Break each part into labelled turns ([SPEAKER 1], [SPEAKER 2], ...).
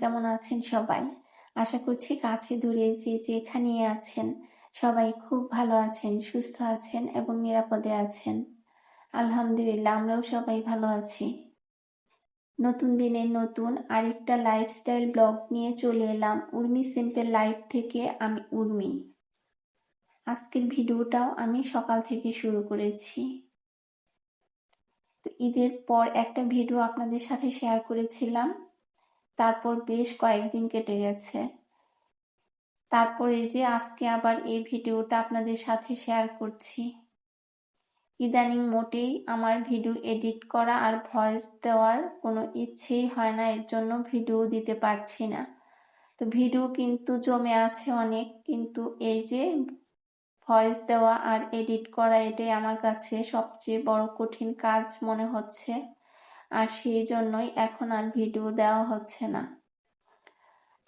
[SPEAKER 1] কেমন আছেন সবাই? আশা করছি কাছে দূরে যে যেখানে আছেন, সবাই খুব ভালো আছেন, সুস্থ আছেন এবং নিরাপদে আছেন। আলহামদুলিল্লাহ, আমরাও সবাই ভালো আছি। নতুন দিনের নতুন আরেকটা লাইফস্টাইল ব্লগ নিয়ে চলে এলাম, উর্মি সিম্পল লাইফ থেকে আমি উর্মি। আজকের ভিডিওটাও আমি সকাল থেকে শুরু করেছি। তো ঈদের পর একটা ভিডিও আপনাদের সাথে শেয়ার করেছিলাম। তারপর বেশ কয়েকদিন কেটে গেছে। তারপরে যে আজকে আবার এই ভিডিওটা আপনাদের সাথে শেয়ার করছি। ইদানিং মোটেই আমার ভিডিও এডিট করা আর ভয়েস দেওয়ার কোনো ইচ্ছেই হয় না, এর জন্য ভিডিও দিতে পারছি না। তো ভিডিও কিন্তু জমে আছে অনেক, কিন্তু এই যে ভয়েস দেওয়া আর এডিট করা এটাই আমার কাছে সবচেয়ে বড় কঠিন কাজ মনে হচ্ছে। আর সেই জন্যই এখন আর ভিডিও দেওয়া হচ্ছে না।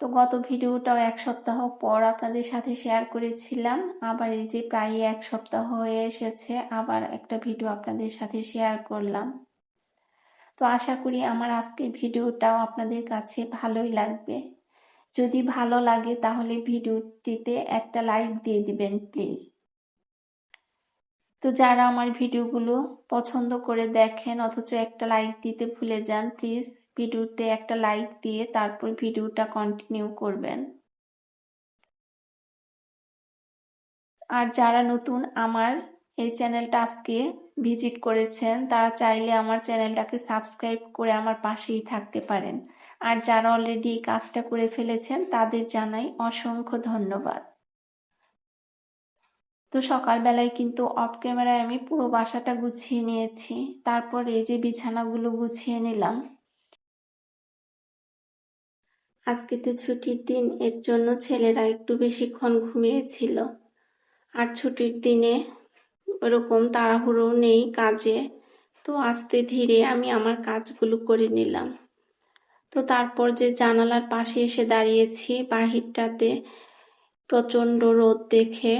[SPEAKER 1] তো গত ভিডিওটাও এক সপ্তাহ পর আপনাদের সাথে শেয়ার করেছিলাম। আবার এই যে প্রায় এক সপ্তাহ হয়ে এসেছে, আবার একটা ভিডিও আপনাদের সাথে শেয়ার করলাম। তো আশা করি আমার আজকের ভিডিওটাও আপনাদের কাছে ভালোই লাগবে। যদি ভালো লাগে তাহলে ভিডিওটিতে একটা লাইক দিয়ে দিবেন, প্লিজ। তো যারা আমার ভিডিওগুলো পছন্দ করে দেখেন অথচ একটা লাইক দিতে ভুলে যান, প্লিজ ভিডিওতে একটা লাইক দিয়ে তারপর ভিডিওটা কন্টিনিউ করবেন। আর যারা নতুন আমার এই চ্যানেলটা আজকে ভিজিট করেছেন, তারা চাইলে আমার চ্যানেলটাকে সাবস্ক্রাইব করে আমার পাশেই থাকতে পারেন। আর যারা অলরেডি এই কাজটা করে ফেলেছেন, তাদের জানাই অসংখ্য ধন্যবাদ। তো সকালবেলায় কিন্তু অফ ক্যামেরায় আমি পুরো বাসাটা গুছিয়ে নিয়েছি। তারপর এই যে বিছানাগুলো গুছিয়ে নিলাম। আজকে তো ছুটির দিন, এর জন্য ছেলেরা একটু বেশিক্ষণ ঘুমিয়েছিল। আর ছুটির দিনে ওরকম তাড়াহুড়ো নেই কাজে। তো আস্তে ধীরে আমি আমার কাজগুলো করে নিলাম। তো তারপর যে জানালার পাশে এসে দাঁড়িয়েছি, বাহিরটাতে প্রচণ্ড রোদ দেখে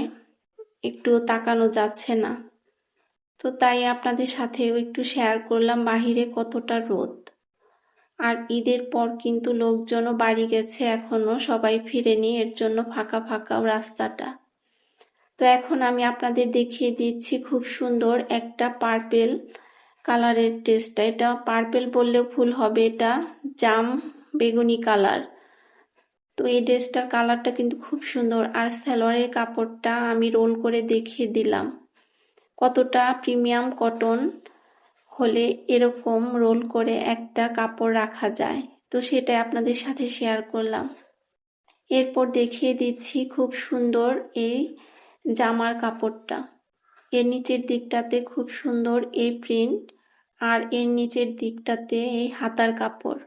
[SPEAKER 1] একটু তাকানো যাচ্ছে না। তো তাই আপনাদের সাথেও একটু শেয়ার করলাম বাহিরে কতটা রোদ। আর ঈদের পর কিন্তু লোকজনও বাড়ি গেছে এখনও, সবাই ফিরেনি, এর জন্য ফাঁকা ফাঁকাও রাস্তাটা। তো এখন আমি আপনাদের দেখিয়ে দিচ্ছি খুব সুন্দর একটা পার্পেল কালারের ড্রেসটা এটা পার্পেল বললেও ভুল হবে, এটা জাম বেগুনি কালার। তো এই ড্রেসটার কালারটা কিন্তু খুব সুন্দর, আর সালোয়ারের কাপড়টা আমি রোল করে দেখিয়ে দিলাম। কতটা প্রিমিয়াম কটন হলে এরকম রোল করে একটা কাপড় রাখা যায়, তো সেটাই আপনাদের সাথে শেয়ার করলাম। এরপর দেখিয়ে দিচ্ছি খুব সুন্দর এই জামার কাপড়টা। এর নিচের দিকটাতে খুব সুন্দর এই প্রিন্ট। আর এর নিচের দিকটাতে এই হাতার কাপড়।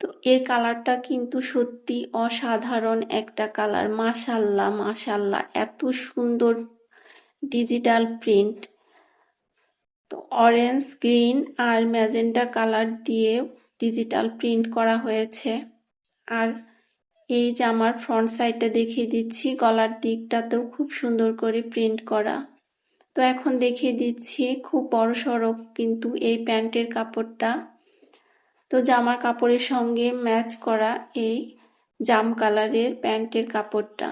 [SPEAKER 1] তো এর কালারটা কিন্তু সত্যি অসাধারণ একটা কালার। মাশাল্লাহ মাশাল্লাহ, এত সুন্দর ডিজিটাল প্রিন্ট। তো অরেঞ্জ, গ্রিন আর ম্যাজেন্টা কালার দিয়ে ডিজিটাল প্রিন্ট করা হয়েছে। আর এই জামার ফ্রন্ট সাইডটা দেখিয়ে দিচ্ছি, গলার দিকটাতেও খুব সুন্দর করে প্রিন্ট করা। তো এখন দেখিয়ে দিচ্ছি, খুব বড় সড়ক কিন্তু এই প্যান্টের কাপড়টা। তো জামার কাপড়ের সঙ্গে ম্যাচ করা এই জাম কালারের প্যান্টের কাপড়টা।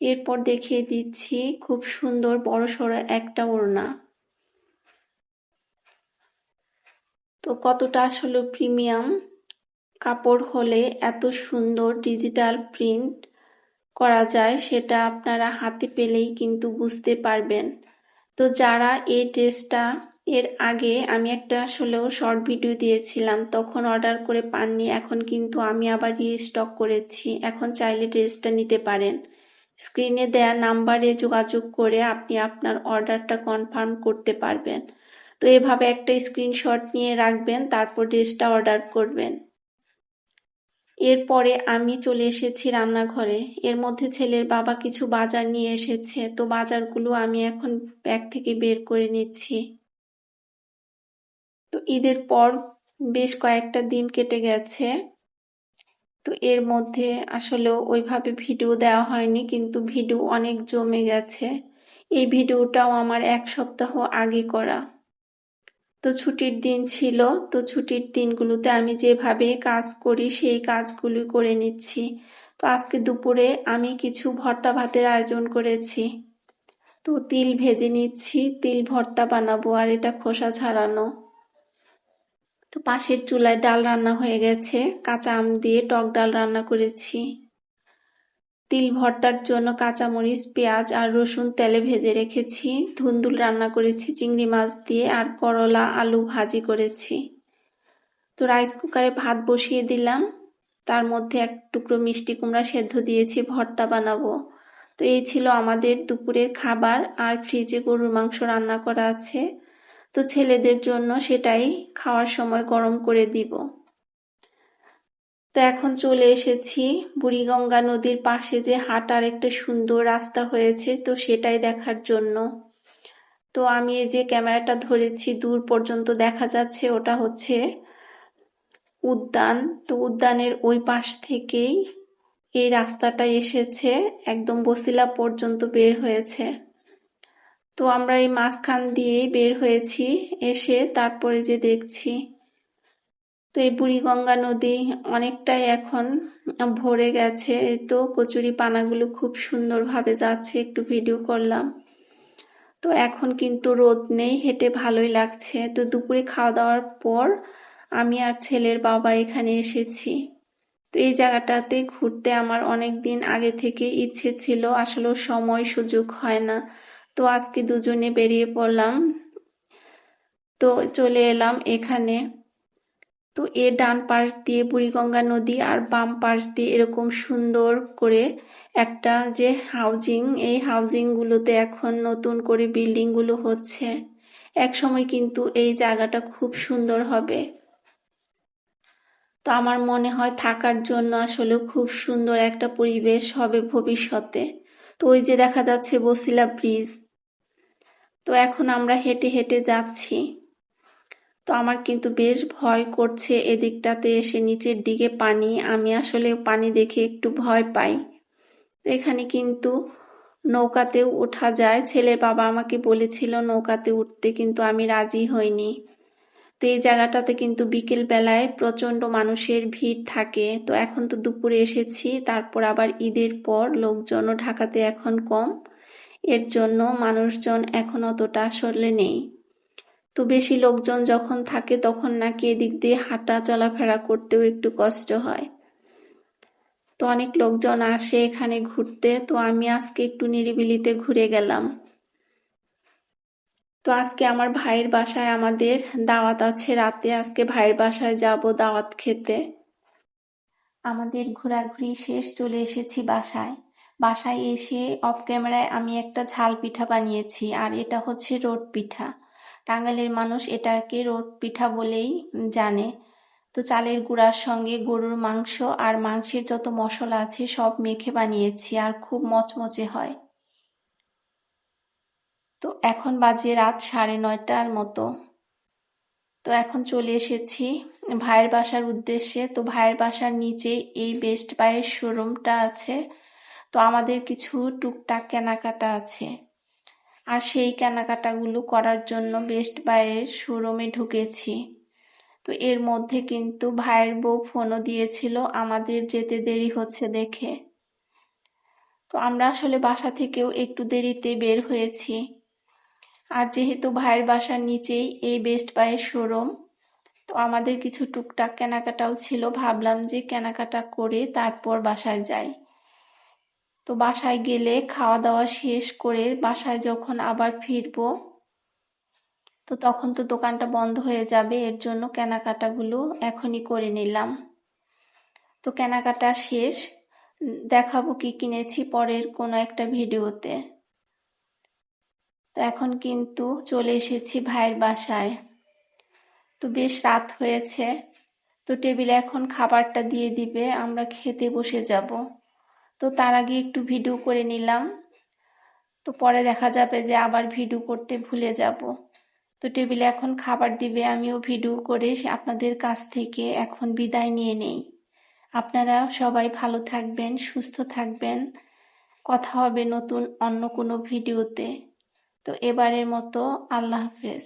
[SPEAKER 1] এরপর দেখিয়ে দিচ্ছি খুব সুন্দর বড় সড়ো একটা ওড়না। তো কতটা আসলে প্রিমিয়াম কাপড় হলে এত সুন্দর ডিজিটাল প্রিন্ট করা যায় সেটা আপনারা হাতে পেলেই কিন্তু বুঝতে পারবেন। তো যারা এই ড্রেসটা, এর আগে আমি একটা আসলেও শর্ট ভিডিও দিয়েছিলাম, তখন অর্ডার করে পাননি, এখন কিন্তু আমি আবার রিস্টক করেছি, এখন চাইলে ড্রেসটা নিতে পারেন। স্ক্রিনে দেয়া নাম্বারে যোগাযোগ করে আপনি আপনার অর্ডারটা কনফার্ম করতে পারবেন। তো এভাবে একটা স্ক্রিনশট নিয়ে রাখবেন, তারপর ড্রেসটা অর্ডার করবেন। এরপরে আমি চলে এসেছি রান্নাঘরে। এর মধ্যে ছেলের বাবা কিছু বাজার নিয়ে এসেছে, তো বাজারগুলো আমি এখন ব্যাগ থেকে বের করে নিচ্ছি। তো ঈদের পর বেশ কয়েকটা দিন কেটে গেছে। তো এর মধ্যে আসলেও ওইভাবে ভিডিও দেওয়া হয়নি, কিন্তু ভিডিও অনেক জমে গেছে। এই ভিডিওটাও আমার এক সপ্তাহ আগে করা। তো ছুটির দিন ছিল, তো ছুটির দিনগুলোতে আমি যেভাবে কাজ করি সেই কাজগুলি করে নিচ্ছি। তো আজকে দুপুরে আমি কিছু ভর্তা ভাতের আয়োজন করেছি। তো তিল ভেজে নিচ্ছি, তিল ভর্তা বানাবো আর এটা খোসা ছাড়ানো। তো পাশের চুলায় ডাল রান্না হয়ে গেছে, কাঁচা আম দিয়ে টক ডাল রান্না করেছি। তিল ভর্তার জন্য কাঁচামরিচ, পেঁয়াজ আর রসুন তেলে ভেজে রেখেছি। ধুন্দুল রান্না করেছি, চিংড়ি মাছ দিয়ে আর করলা, আলু ভাজি করেছি। তো রাইস কুকারে ভাত বসিয়ে দিলাম। তার মধ্যে এক টুকরো মিষ্টি কুমড়া সেদ্ধ দিয়েছি, ভর্তা বানাবো। তো এই ছিল আমাদের দুপুরের খাবার। আর ফ্রিজে গরুর মাংস রান্না করা আছে। তো ছেলেদের জন্য সেটাই খাওয়ার সময় গরম করে দিব। তো এখন চলে এসেছি বুড়িগঙ্গা নদীর পাশে যে হাঁটার একটা সুন্দর রাস্তা হয়েছে, তো সেটাই দেখার জন্য। তো আমি এই যে ক্যামেরাটা ধরেছি, দূর পর্যন্ত দেখা যাচ্ছে ওটা হচ্ছে উদ্যান। তো উদ্যানের ওই পাশ থেকেই এই রাস্তাটা এসেছে, একদম বসিলা পর্যন্ত বের হয়েছে। তো আমরা এই মাঝখান দিয়েই বের হয়েছি, এসে তারপরে যে দেখছি তো এই বুড়িগঙ্গা নদী অনেকটাই এখন ভরে গেছে। তো কচুরি পানাগুলো খুব সুন্দরভাবে যাচ্ছে, একটু ভিডিও করলাম। তো এখন কিন্তু রোদ নেই, হেঁটে ভালোই লাগছে। তো দুপুরে খাওয়া দাওয়ার পর আমি আর ছেলের বাবা এখানে এসেছি। তো এই জায়গাটাতে ঘুরতে আমার অনেক দিন আগে থেকে ইচ্ছে ছিল আসলে সময় সুযোগ হয় না। তো আজকে দুজনে বেরিয়ে পড়লাম। তো চলে এলাম এখানে। তো এর ডান পাশ দিয়ে বুড়িগঙ্গা নদী আর বাম পাশ দিয়ে এরকম সুন্দর করে একটা যে হাউজিং এই হাউজিংগুলোতে এখন নতুন করে বিল্ডিংগুলো হচ্ছে। এক সময় কিন্তু এই জায়গাটা খুব সুন্দর হবে। তো আমার মনে হয় থাকার জন্য আসলে খুব সুন্দর একটা পরিবেশ হবে ভবিষ্যতে। তো ওই যে দেখা যাচ্ছে বসিলা ব্রিজ তো এখন আমরা হেঁটে হেঁটে যাচ্ছি। তো আমার কিন্তু বেশ ভয় করছে এদিকটাতে এসে নিচের দিকে পানি। আমি আসলে পানি দেখে একটু ভয় পাই। তো এখানে কিন্তু নৌকাতেও ওঠা যায়। ছেলের বাবা আমাকে বলেছিল নৌকাতে উঠতে, কিন্তু আমি রাজি হইনি। তো এই জায়গাটাতে কিন্তু বিকেল বেলায় প্রচণ্ড মানুষের ভিড় থাকে। তো এখন তো দুপুরে এসেছি, তারপর আবার ঈদের পর লোকজনও ঢাকাতে এখন কম। এর জন্য মানুষজন এখন অতটা আসলে নেই। তো বেশি লোকজন যখন থাকে তখন নাকি এদিক দিয়ে হাঁটা চলাফেরা করতেও একটু কষ্ট হয়। তো অনেক লোকজন আসে এখানে ঘুরতে, তো আমি আজকে একটু নিরিবিলিতে ঘুরে গেলাম। তো আজকে আমার ভাইয়ের বাসায় আমাদের দাওয়াত আছে, রাতে আজকে ভাইয়ের বাসায় যাব দাওয়াত খেতে। আমাদের ঘোরাঘুরি শেষ, চলে এসেছি বাসায়। বাসায় এসে অফ ক্যামেরায় আমি একটা ঝাল পিঠা বানিয়েছি, আর এটা হচ্ছে রোড পিঠা। টাঙ্গাইলের মানুষ এটাকে রোট পিঠা বলেই জানে। তো চালের গুঁড়ার সঙ্গে গরুর মাংস আর মাংসের যত মশলা আছে সব মেখে বানিয়েছি আর খুব মচমচে হয়। তো এখন বাজে রাত সাড়ে নয়টার মতো। তো এখন চলে এসেছি ভাইয়ের বাসার উদ্দেশ্যে। তো ভাইয়ের বাসার নিচে এই বেস্ট বাইয়ের শোরুমটা আছে। তো আমাদের কিছু টুকটাক কেনাকাটা আছে। আর সেই কেনাকাটাগুলো করার জন্য বেস্ট বাইয়ের শোরুমে ঢুকেছি। তো এর মধ্যে কিন্তু ভাইয়ের বউ ফোনও দিয়েছিল, আমাদের যেতে দেরি হচ্ছে দেখে। তো আমরা আসলে বাসা থেকেও একটু দেরিতে বের হয়েছি। আর যেহেতু ভাইয়ের বাসার নিচেই এই বেস্ট বাইয়ের শোরুম, তো আমাদের কিছু টুকটাক কেনাকাটাও ছিল। ভাবলাম যে কেনাকাটা করে তারপর বাসায় যাই। তো বাসায় গেলে খাওয়া দাওয়া শেষ করে বাসায় যখন আবার ফিরবো, তো তখন তো দোকানটা বন্ধ হয়ে যাবে, এর জন্য কেনাকাটাগুলো এখনই করে নিলাম। তো কেনাকাটা শেষ, দেখাবো কি কিনেছি পরের কোনো একটা ভিডিওতে। তো এখন কিন্তু চলে এসেছি ভাইয়ের বাসায়। তো বেশ রাত হয়েছে, তো টেবিলে এখন খাবারটা দিয়ে দিবে, আমরা খেতে বসে যাব। তো তার আগে একটু ভিডিও করে নিলাম। তো পরে দেখা যাবে যে আবার ভিডিও করতে ভুলে যাব। তো টেবিলে এখন খাবার দিবে, আমিও ভিডিও করে আপনাদের কাছ থেকে এখন বিদায় নিয়ে নেই। আপনারা সবাই ভালো থাকবেন, সুস্থ থাকবেন। কথা হবে নতুন অন্য কোনো ভিডিওতে। তো এবারের মতো আল্লাহ হাফেজ।